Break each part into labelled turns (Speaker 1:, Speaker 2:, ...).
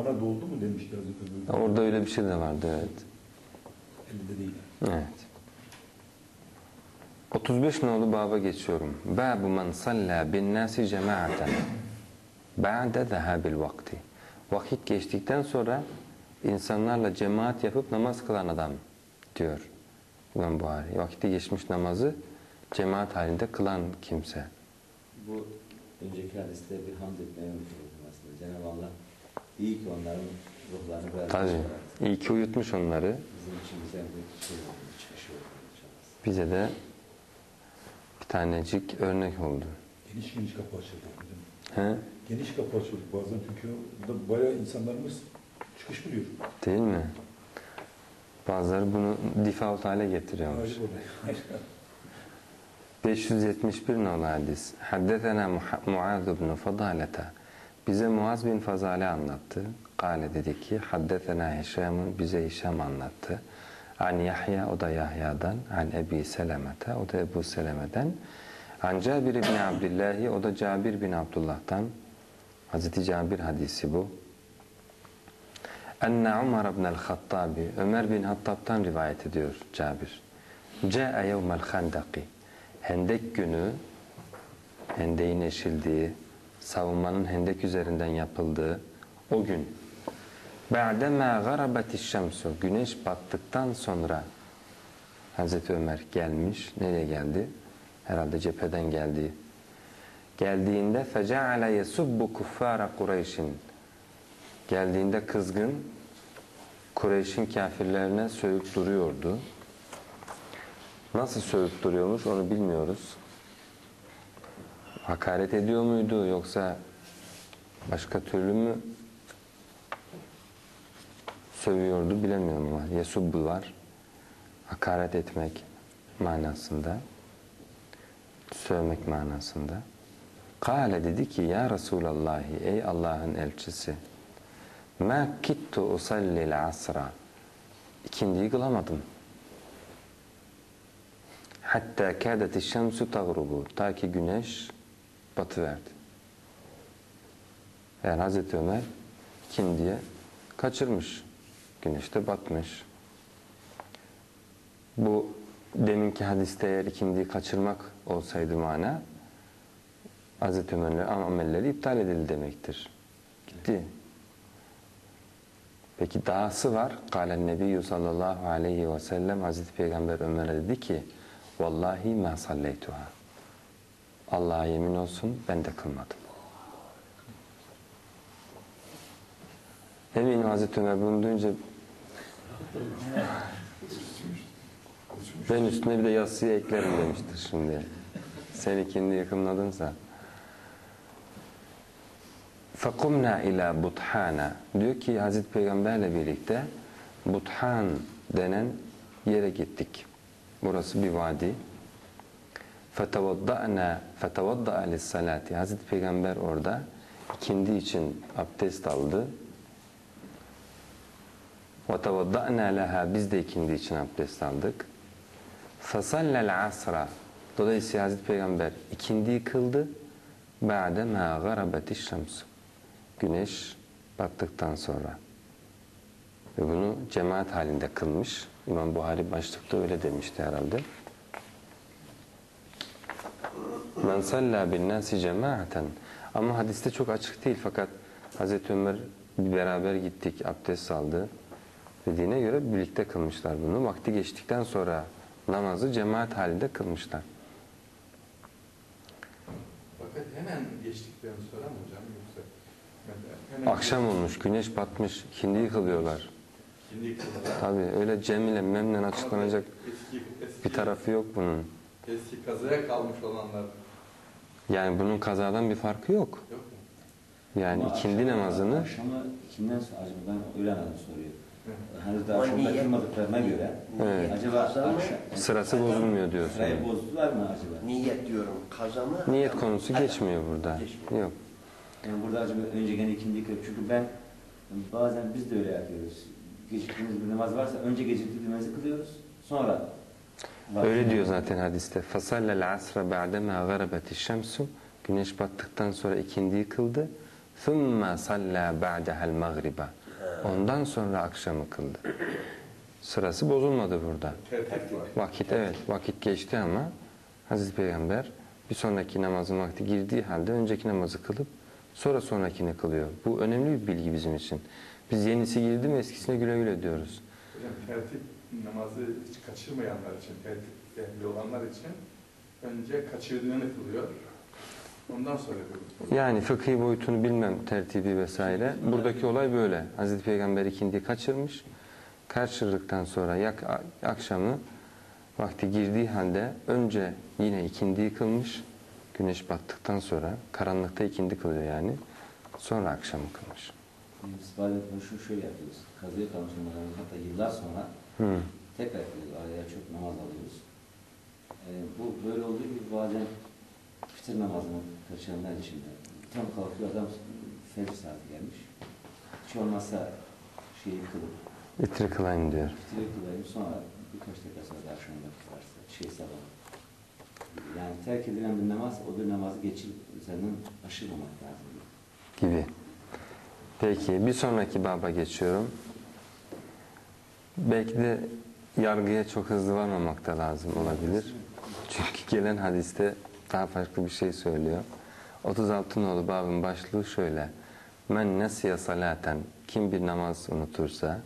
Speaker 1: Bana doldu mu demişti Hazreti Ömer.
Speaker 2: Orada öyle bir şey de vardı evet.
Speaker 1: Elde değil.
Speaker 2: Evet. 35 nolu baba geçiyorum. Babu men salla bin nasi cemaaten ba'de zehabil vakti. Vakit geçtikten sonra insanlarla cemaat yapıp namaz kılan adam diyor İmam Buhari. Vakti geçmiş namazı cemaat halinde kılan kimse.
Speaker 3: Bu önceki hadiste bir hamd etmeye unutuldu aslında. Cenab-ı Allah iyi ki onların ruhlarını beraber
Speaker 2: Tabii. İyi ki uyutmuş onları.
Speaker 3: Bizim için güzel bir şey oldu, çıkış oldu.
Speaker 2: Bize de bir tanecik örnek oldu.
Speaker 1: Geniş geniş kapı açıldı. değil mi?
Speaker 2: He?
Speaker 1: Geniş kapı açıldı bazen çünkü burada bayağı insanlarımız çıkış buluyor.
Speaker 2: Değil mi? Bazıları bunu default hale getiriyormuş.
Speaker 1: Hayır oraya.
Speaker 2: 571 nolu hadis. Haddetena Muaz ibn Fadalete. Bize Muaz bin Fazale anlattı. Kale dedi ki Haddetena Hişam'ın bize Hişam anlattı. An Yahya o da Yahya'dan. An Ebi Selemete o da Ebu Seleme'den. An Cabir bin Abdillahi o da Cabir bin Abdullah'tan. Hazreti Cabir hadisi bu. Enne Umar ibn el-Hattabi Ömer bin Hattab'tan rivayet ediyor Cabir. Câe yevmel handaki Hendek günü hendeğin eşildiği, savunmanın hendek üzerinden yapıldığı o gün بَعْدَمَا غَرَبَتِ الشَّمْسُ Güneş battıktan sonra Hazreti Ömer gelmiş. Nereye geldi? Herhalde cepheden geldi. Geldiğinde فَجَعَلَ يَسُبُّ كُفَّارَ قُرَيْشٍ Geldiğinde kızgın Kureyş'in kafirlerine sövüp duruyordu. Nasıl sövüp duruyormuş onu bilmiyoruz. Hakaret ediyor muydu yoksa başka türlü mü sövüyordu bilemiyorum ama yesubbu var. Hakaret etmek manasında. Sövmek manasında. Kale dedi ki ya Resulallah ey Allah'ın elçisi ma kittu usallil asra ikindiyi kılamadım. Hatta kâdeti şemsu tagrubu. Ta ki güneş batıverdi. Yani Hazreti Ömer ikindiye kaçırmış. Güneş de batmış. Bu deminki hadiste eğer ikindiyi kaçırmak olsaydı mana Hazreti Ömer'in amelleri iptal edildi demektir. Gitti. Peki dahası var. Kalen Nebiyyü sallallahu aleyhi ve sellem Hazreti Peygamber Ömer'e dedi ki Vallahi ma salleytuha. Allah'a yemin olsun ben de kılmadım. Eminim Hazreti Ömer bunu duyunca ben üstüne bir de yatsıyı eklerim demiştir şimdi. Sen ikindi yakınladınsa. فَقُمْنَا ila buthana Diyor ki Hazreti Peygamberle birlikte Buthan denen yere gittik. Burası bir vadi. فَتَوَضَّأْنَا فَتَوَضَّأَ لِلسَّلَاتِ Hazreti Peygamber orada ikindi için abdest aldı. وَتَوَضَّأْنَا لَهَا Biz de ikindi için abdest aldık. فَصَلَّ الْعَصْرَ Dolayısıyla Hazreti Peygamber ikindiyi kıldı. بَعْدَ مَا غَرَبَتِ الشَّمْسُ Güneş battıktan sonra. Ve bunu cemaat halinde kılmış. İmam Buhari başlıkta öyle demişti herhalde. Men salla bin nasi cemaaten. Ama hadiste çok açık değil fakat Hazreti Ömer beraber gittik, abdest aldı dediğine göre birlikte kılmışlar bunu. Vakti geçtikten sonra namazı cemaat halinde kılmışlar.
Speaker 4: Fakat hemen geçtikten sonra mı hocam yoksa? Hemen
Speaker 2: Akşam olmuş, güneş batmış, ikindi kılıyorlar.
Speaker 4: Şimdi kılada.
Speaker 2: Tabi öyle cemile memnen açıklanacak
Speaker 4: Eski, eski,
Speaker 2: bir tarafı yok bunun.
Speaker 4: Eski kazaya kalmış olanlar
Speaker 2: Yani bunun kazadan bir farkı yok.
Speaker 4: yok mu?
Speaker 2: Yani
Speaker 3: Ama
Speaker 2: ikindi
Speaker 3: akşam-
Speaker 2: namazını
Speaker 3: Akşamı kimden sonra acaba ben öyle anladım soruyor.
Speaker 4: Evet.
Speaker 3: Henüz daha akşamda
Speaker 5: niyet-
Speaker 3: kılmadıklarına göre
Speaker 2: Evet.
Speaker 3: acaba akşam,
Speaker 2: sırası bozulmuyor diyorsun.
Speaker 3: sırayı bozdular mı acaba?
Speaker 5: Niyet diyorum. Kaza mı?
Speaker 2: Niyet konusu
Speaker 5: adam.
Speaker 2: geçmiyor burada.
Speaker 5: Geçmiyor.
Speaker 2: Yok.
Speaker 3: Yani burada acaba önce gene ikindiyi kılıp çünkü ben bazen biz de öyle yapıyoruz. Geciktiğimiz bir namaz varsa önce geciktiğimizi kılıyoruz. Sonra
Speaker 2: Öyle diyor zaten hadiste. Fasallel asra ba'dema garabeti şemsu. Güneş battıktan sonra ikindiyi kıldı. Thumma salla ba'dehel magriba. Ondan sonra akşamı kıldı. Sırası bozulmadı burada. Vakit evet vakit geçti ama Hazreti Peygamber bir sonraki namazın vakti girdiği halde önceki namazı kılıp sonra sonrakini kılıyor. Bu önemli bir bilgi bizim için. Biz yenisi girdi mi eskisine güle güle diyoruz.
Speaker 4: Hocam tertip namazı hiç kaçırmayanlar için, ehli olanlar için önce kaçırdığını kılıyor. Ondan sonra kılıyor.
Speaker 2: Yani fıkhi boyutunu bilmem tertibi vesaire. Buradaki olay böyle. Hazreti Peygamber ikindiyi kaçırmış. Kaçırdıktan sonra yak, akşamı vakti girdiği halde önce yine ikindiyi kılmış. Güneş battıktan sonra karanlıkta ikindi kılıyor yani. Sonra akşamı kılmış.
Speaker 3: Biz bazen şunu şöyle yapıyoruz. Kazıya kalmış hatta yıllar sonra
Speaker 2: Hı.
Speaker 3: tekrar kılıyoruz. Araya çok namaz alıyoruz. Ee, bu böyle olduğu gibi bazen fitir namazını kaçıranlar için de tam kalkıyor adam fecr saati gelmiş. Hiç olmazsa şeyi kılıp
Speaker 2: Vitir kılayım diyor.
Speaker 3: fitiri kılayım sonra birkaç dakika sonra da akşam vakit varsa şey sabah. Yani terk edilen bir namaz o bir namazı geçip üzerinden aşırmamak lazım.
Speaker 2: gibi. Peki bir sonraki baba geçiyorum. Belki de yargıya çok hızlı varmamak da lazım olabilir. Çünkü gelen hadiste daha farklı bir şey söylüyor. 36 nolu babın başlığı şöyle. Men nesiye salaten kim bir namaz unutursa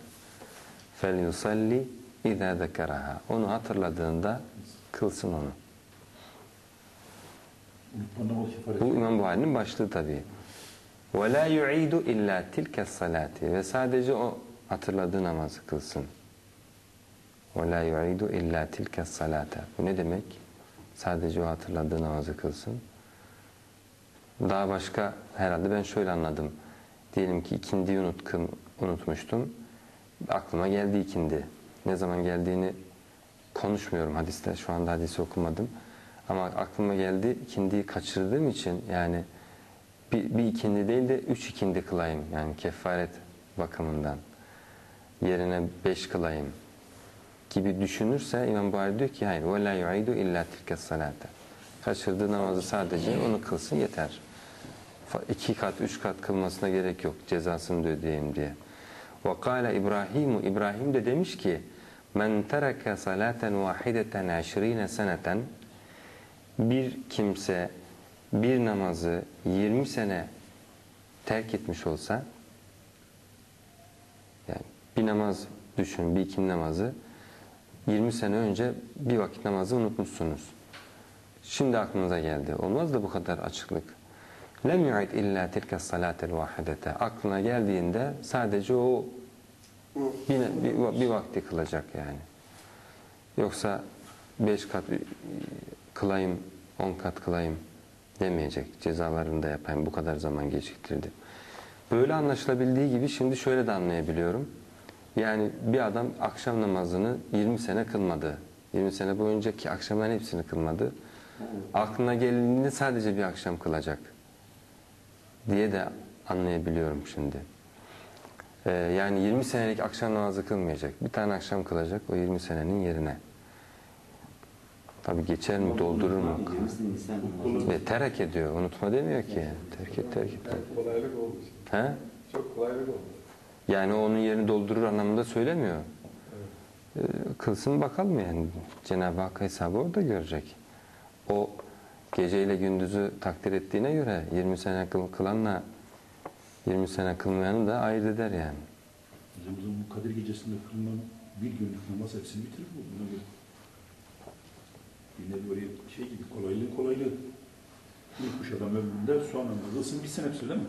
Speaker 2: fel yusalli izâ zekeraha. Onu hatırladığında kılsın onu. Bu İmam Buhari'nin başlığı tabii. La yu'idu illa tilke salati ve sadece o hatırladığı namazı kılsın. La yu'idu illa tilke salate. Bu ne demek? Sadece o hatırladığı namazı kılsın. Daha başka herhalde ben şöyle anladım. Diyelim ki ikindiyi unut, kıl- unutmuştum. Aklıma geldi ikindi. Ne zaman geldiğini konuşmuyorum hadiste. Şu anda hadisi okumadım. Ama aklıma geldi ikindiyi kaçırdığım için yani bir, bir ikindi değil de üç ikindi kılayım. Yani kefaret bakımından. Yerine beş kılayım gibi düşünürse İmam Buhari diyor ki hayır وَلَا يُعِيدُ اِلَّا تِلْكَ الصَّلَاةَ Kaçırdığı namazı sadece onu kılsın yeter. Fa- iki kat, üç kat kılmasına gerek yok cezasını da ödeyeyim diye. وَقَالَ İbrahim İbrahim de demiş ki مَنْ تَرَكَ صَلَاةً وَاحِدَةً عَشْرِينَ سَنَةً Bir kimse bir namazı 20 sene terk etmiş olsa yani bir namaz düşün, bir ikindi namazı 20 sene önce bir vakit namazı unutmuşsunuz. Şimdi aklınıza geldi. Olmaz da bu kadar açıklık. Lem yu'id illa tilka salatel vahidete. Aklına geldiğinde sadece o bir, bir, bir vakti kılacak yani. Yoksa beş kat kılayım, on kat kılayım demeyecek. Cezalarını da yapayım. Bu kadar zaman geciktirdim. Böyle anlaşılabildiği gibi şimdi şöyle de anlayabiliyorum. Yani bir adam akşam namazını 20 sene kılmadı. 20 sene boyunca ki akşamların hepsini kılmadı. Aklına geldiğinde sadece bir akşam kılacak diye de anlayabiliyorum şimdi. Ee, yani 20 senelik akşam namazı kılmayacak. Bir tane akşam kılacak o 20 senenin yerine. Tabi geçer mi, doldurur mu?
Speaker 3: 20 sene insan namazı.
Speaker 2: Ve terk ediyor, unutma demiyor ki. Terk et, terk et.
Speaker 4: Kolaylık oldu.
Speaker 2: He?
Speaker 4: Çok kolaylık oldu.
Speaker 2: Yani onun yerini doldurur anlamında söylemiyor. Ee, kılsın bakalım yani. Cenab-ı Hak hesabı orada görecek. O geceyle gündüzü takdir ettiğine göre 20 sene kıl, kılanla 20 sene kılmayanı da ayırt eder yani.
Speaker 1: Hocam bu Kadir gecesinde kılınan bir günlük namaz hepsini bitirir bu. Buna göre. Yine böyle şey gibi kolaylığı kolaylığı. Uykuş adam ömründe sonra namazısın bir sene hepsi değil mi?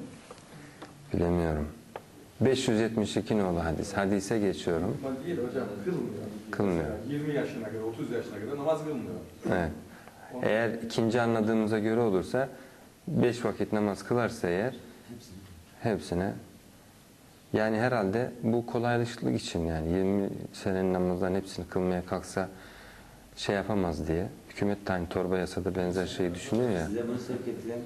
Speaker 2: Bilemiyorum. 572 nolu hadis. Hadise geçiyorum.
Speaker 4: Ama değil hocam kılmıyor.
Speaker 2: Kılmıyor.
Speaker 4: Mesela 20 yaşına kadar, 30 yaşına kadar namaz kılmıyor.
Speaker 2: Evet. Eğer ikinci anladığımıza göre olursa 5 vakit namaz kılarsa eğer
Speaker 3: Hepsini.
Speaker 2: hepsine yani herhalde bu kolaylıklık için yani 20 senenin namazların hepsini kılmaya kalksa şey yapamaz diye. Hükümet de hani torba yasada benzer şeyi düşünüyor ya.
Speaker 3: Size bunu sevk ettiren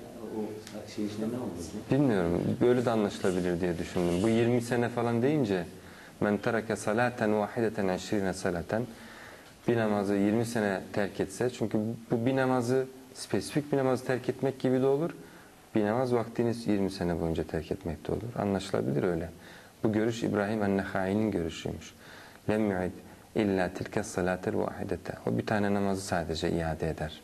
Speaker 3: şey ne oldu?
Speaker 2: Bilmiyorum. Böyle de anlaşılabilir diye düşündüm. Bu 20 sene falan deyince men tereke salaten vahideten eşrine salaten bir namazı 20 sene terk etse çünkü bu bir namazı spesifik bir namazı terk etmek gibi de olur. Bir namaz vaktini 20 sene boyunca terk etmekte olur. Anlaşılabilir öyle. Bu görüş İbrahim Ennehai'nin görüşüymüş. Lem yu'id illa tilke salatel vahidete. O bir tane namazı sadece iade eder.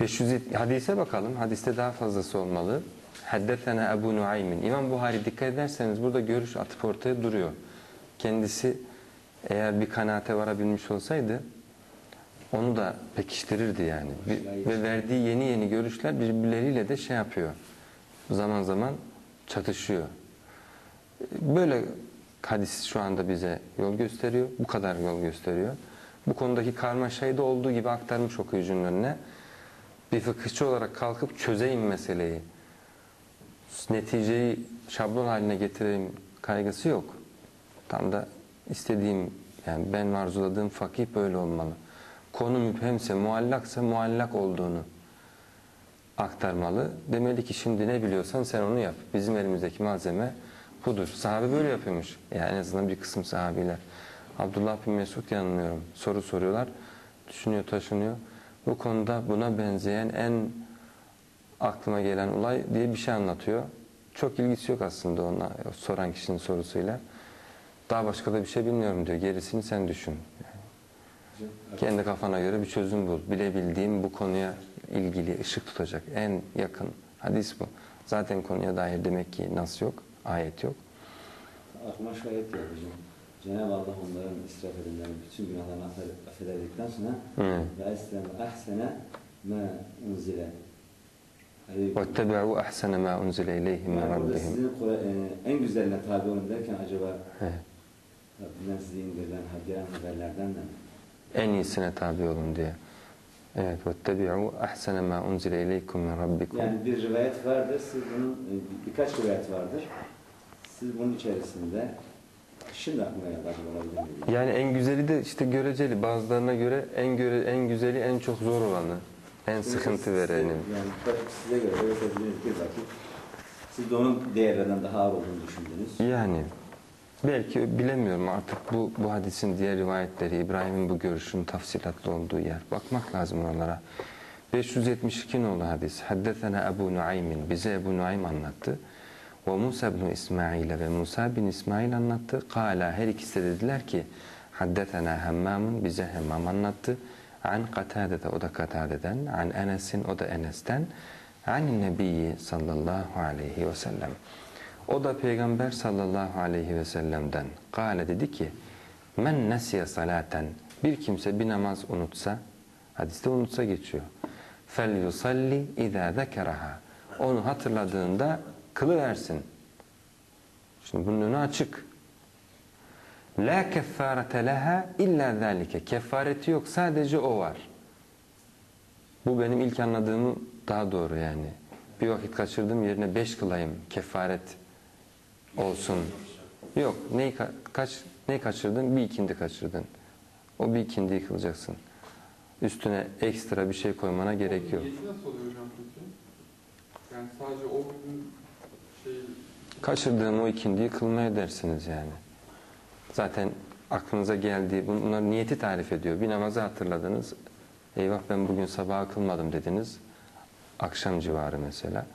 Speaker 2: 507 hadise bakalım. Hadiste daha fazlası olmalı. Haddetena Ebu Nuaym'in. İmam Buhari dikkat ederseniz burada görüş atıp ortaya duruyor. Kendisi eğer bir kanaate varabilmiş olsaydı onu da pekiştirirdi yani. Ve- Ve verdiği yeni yeni görüşler birbirleriyle de şey yapıyor. Zaman zaman çatışıyor. Böyle hadis şu anda bize yol gösteriyor. Bu kadar yol gösteriyor. Bu konudaki karmaşayı da olduğu gibi aktarmış okuyucunun önüne. Bir fıkıhçı olarak kalkıp çözeyim meseleyi. Neticeyi şablon haline getireyim kaygısı yok. Tam da istediğim yani ben arzuladığım fakih böyle olmalı. Konu müphemse, muallaksa muallak olduğunu aktarmalı. Demeli ki şimdi ne biliyorsan sen onu yap. Bizim elimizdeki malzeme budur. Sahabe böyle yapıyormuş. Yani en azından bir kısım sahabiler. Abdullah bin Mesud yanılmıyorum. Soru soruyorlar. Düşünüyor, taşınıyor. Bu konuda buna benzeyen en aklıma gelen olay diye bir şey anlatıyor. Çok ilgisi yok aslında ona soran kişinin sorusuyla. Daha başka da bir şey bilmiyorum diyor. Gerisini sen düşün. Kendi kafana göre bir çözüm bul. Bilebildiğim bu konuya ilgili ışık tutacak en yakın hadis bu. Zaten konuya dair demek ki nas yok, ayet yok.
Speaker 3: Aklıma ayet geldi hocam. Cenab-ı Allah onların israf edenlerin bütün günahlarını affe- affederdikten sonra
Speaker 2: Hı.
Speaker 3: ve eslem ahsene ma unzile aleyküm.
Speaker 2: وَاتَّبِعُوا أَحْسَنَ مَا أُنْزِلَ إِلَيْهِمْ مِنْ
Speaker 3: Yani burada
Speaker 2: رَبِّهِمْ
Speaker 3: sizin Kur'an- e, en güzeline tabi olun derken acaba
Speaker 2: Evet.
Speaker 3: Rabbinden size indirilen gelen haberlerden de mi?
Speaker 2: En iyisine tabi olun diye. Evet. وَاتَّبِعُوا أَحْسَنَ مَا أُنْزِلَ إِلَيْكُمْ مِنْ رَبِّكُمْ
Speaker 3: Yani bir rivayet vardır, siz bunun e, bir- birkaç rivayet vardır. Siz bunun içerisinde şimdi geldi acaba olabilir mi?
Speaker 2: Yani en güzeli de işte göreceli. Bazılarına göre en göre en güzeli en çok zor olanı. En sıkıntı
Speaker 3: Size-
Speaker 2: vereni.
Speaker 3: Yani tabii size göre öğretebiliriz bir vakit. Siz de onun değerlerden daha ağır olduğunu düşündünüz.
Speaker 2: Yani belki bilemiyorum artık bu bu hadisin diğer rivayetleri İbrahim'in bu görüşünün tafsilatlı olduğu yer. Bakmak lazım oralara. 572 nolu hadis. Haddetena Ebu Nuaym'in bize Ebu Nuaym anlattı. Ve Musa bin İsmail ve Musa bin İsmail anlattı. Kala her ikisi de dediler ki Haddetena Hemmamun bize Hemmam anlattı. An Katade'de o da Katade'den. An Enes'in o da Enes'ten. An Nebiyyi sallallahu aleyhi ve sellem. O da Peygamber sallallahu aleyhi ve sellem'den kâle dedi ki men nesiye salaten bir kimse bir namaz unutsa hadiste unutsa geçiyor fel yusalli izâ zekeraha onu hatırladığında kılıversin şimdi bunun önü açık la keffârete leha illa zâlike kefareti yok sadece o var bu benim ilk anladığımı daha doğru yani bir vakit kaçırdım yerine beş kılayım kefaret olsun. Yok. Neyi, ka- kaç, neyi kaçırdın? Bir ikindi kaçırdın. O bir ikindi yıkılacaksın. Üstüne ekstra bir şey koymana gerek yok.
Speaker 5: Yani sadece o
Speaker 2: Kaçırdığın o ikindiyi kılmaya dersiniz yani. Zaten aklınıza geldiği, bunlar niyeti tarif ediyor. Bir namazı hatırladınız. Eyvah ben bugün sabaha kılmadım dediniz. Akşam civarı mesela.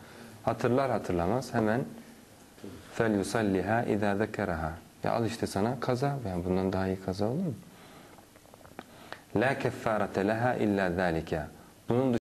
Speaker 2: Hatırlar hatırlamaz hemen yusalliha izâ zekeraha. Ya al işte sana kaza. Yani bundan daha iyi kaza olur mu? La keffârete leha illa zâlike. Bunun